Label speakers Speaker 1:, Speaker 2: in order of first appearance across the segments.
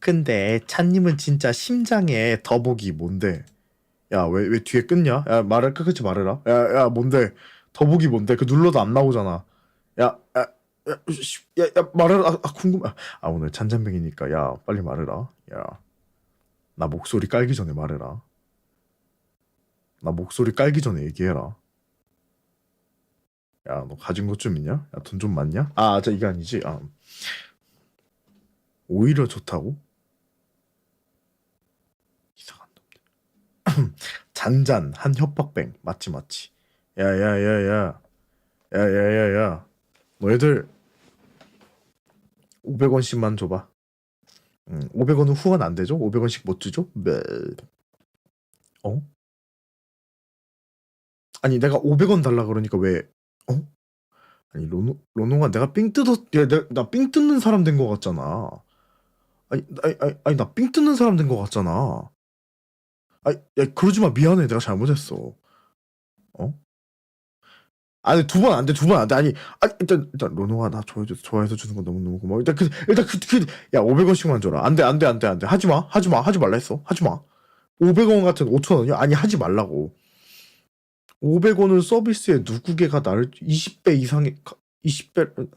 Speaker 1: 근데 찬님은 진짜 심장에 더보기 뭔데? 야 왜 왜 뒤에 끊냐? 야 말을 끝까지 말해라. 야 야 뭔데? 더보기 뭔데? 그 눌러도 안 나오잖아. 야 야. 야, 씨, 야, 야, 말해라. 아, 아, 궁금해. 아, 오늘 찬잔병이니까, 야, 빨리 말해라. 야, 나 목소리 깔기 전에 말해라. 나 목소리 깔기 전에 얘기해라. 야, 너 가진 것 좀 있냐? 야, 돈 좀 많냐? 아, 저 이게 아니지. 아. 오히려 좋다고? 이상한 놈들. 잔잔 한 협박뱅 맞지 맞지. 야야야야. 야야야야. 너희들 500원씩만 줘봐. 음, 500원은 후원 안 되죠? 500원씩 못 주죠? 네. 어? 아니 내가 500원 달라 그러니까 왜 어? 아니 로노 로노가 내가 삥 뜯었 야나삥 뜯는 사람 된 거 같잖아. 아니 아니 아니, 아니 나 삥 뜯는 사람 된 거 같잖아. 아니 야 그러지 마. 미안해. 내가 잘못했어. 어? 아니 두 번 안 돼. 두 번 안 돼. 아니 아니 일단 일단 로노가 나 좋아해 좋아해서 주는 건 너무 너무 고마워. 일단 그 일단 그 그 야 500원씩만 줘라. 안 돼 안 돼 안 돼 안 돼. 하지 마. 하지 마. 하지 말라 했어. 하지 마. 500원 같은 5천 원이야 아니 하지 말라고. 500원은 서비스에 누구게가 나를 20배 이상의 20배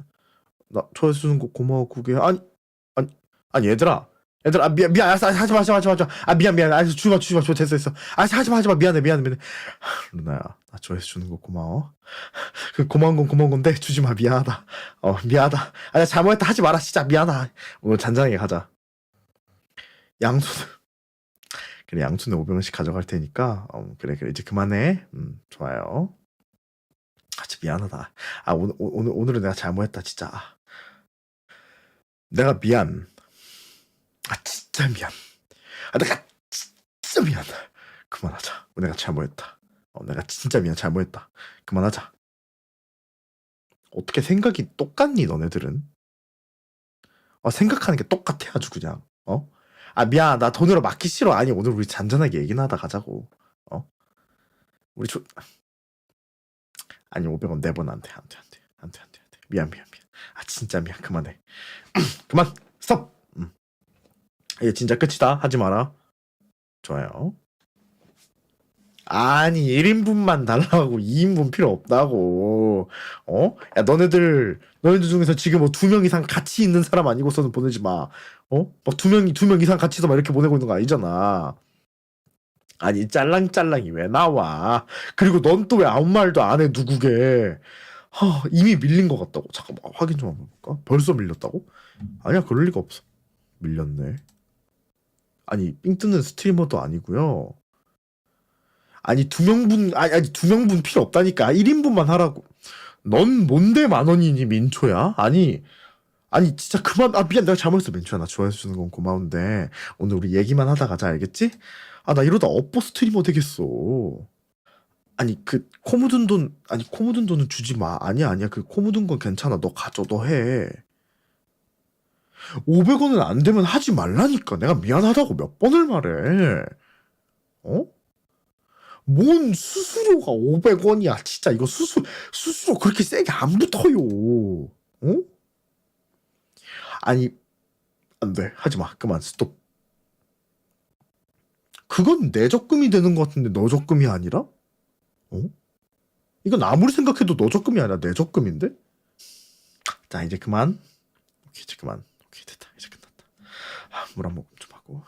Speaker 1: 나 좋아해 주는 거 고마워 구게. 아니 아니 아니 얘들아 얘들아 아, 미안 미안 알았어 알았어, 하지 마 하지 마 하지 마 하지 마. 아 미안 미안 알았어 주지 마 주지 마 주지 마 됐어. 됐어 아 하지 마 하지 마 미안해 미안해 미안해. 루나야 나 좋아해서 주는 거 고마워. 그 고마운 건 고마운 건데 주지 마 미안하다. 어 미안하다. 아나 잘못했다 하지 마라 진짜 미안하다. 오늘 잔잔하게 가자. 양손 그래 양손에 500원씩 가져갈 테니까 어, 그래 그래 이제 그만해. 음 좋아요. 아 진짜 미안하다. 아 오늘 오늘 오늘은 내가 잘못했다 진짜. 아. 내가 미안 아 진짜 미안. 아 내가 진짜 미안. 그만하자. 내가 잘못했다. 어, 내가 진짜 미안. 잘못했다. 그만하자. 어떻게 생각이 똑같니 너네들은? 어, 생각하는 게 똑같아 아주 그냥. 어? 아 미안. 나 돈으로 맡기 싫어. 아니 오늘 우리 잔잔하게 얘기나 하다 가자고. 어? 우리 조... 아니 500원 내번 안돼 안돼 안돼. 안돼 안돼 안돼. 미안 미안 미안. 아 진짜 미안. 그만해. 그만. 스톱! 음. 이게 진짜 끝이다. 하지 마라. 좋아요. 아니 1인분만 달라고 2인분 필요 없다고. 어? 야 너네들 너네들 중에서 지금 뭐 두 명 이상 같이 있는 사람 아니고서는 보내지 마. 어? 막 두 명이 두 명 이상 같이서 막 이렇게 보내고 있는 거 아니잖아. 아니 짤랑짤랑이 왜 나와? 그리고 넌 또 왜 아무 말도 안 해 누구게? 하, 이미 밀린 것 같다고. 잠깐만 확인 좀 한번 볼까? 벌써 밀렸다고? 아니야 그럴 리가 없어. 밀렸네 아니 삥 뜯는 스트리머도 아니고요. 아니 두 명분 아니 아니 두 명분 필요 없다니까. 1인분만 하라고. 넌 뭔데 만 원이니 민초야? 아니 아니 진짜 그만. 아 미안. 내가 잘못했어 민초야. 나 좋아해 주는 건 고마운데. 오늘 우리 얘기만 하다 가자 알겠지? 아 나 이러다 업보 스트리머 되겠어. 아니 그 코 묻은 돈 아니 코 묻은 돈은 주지 마. 아니야 아니야. 그 코 묻은 건 괜찮아. 너 가져 너 해 500원은 안 되면 하지 말라니까 내가 미안하다고 몇 번을 말해 어? 뭔 수수료가 500원이야. 진짜 이거 수수 수수료 그렇게 세게 안 붙어요. 어? 아니 안 돼. 하지 마. 그만 스톱. 그건 내 적금이 되는 것 같은데 너 적금이 아니라? 어? 이건 아무리 생각해도 너 적금이 아니라 내 적금인데? 자 이제 그만. 오케이 이제 그만. 오케이 됐다. 이제 끝났다. 물한 모금 좀 하고.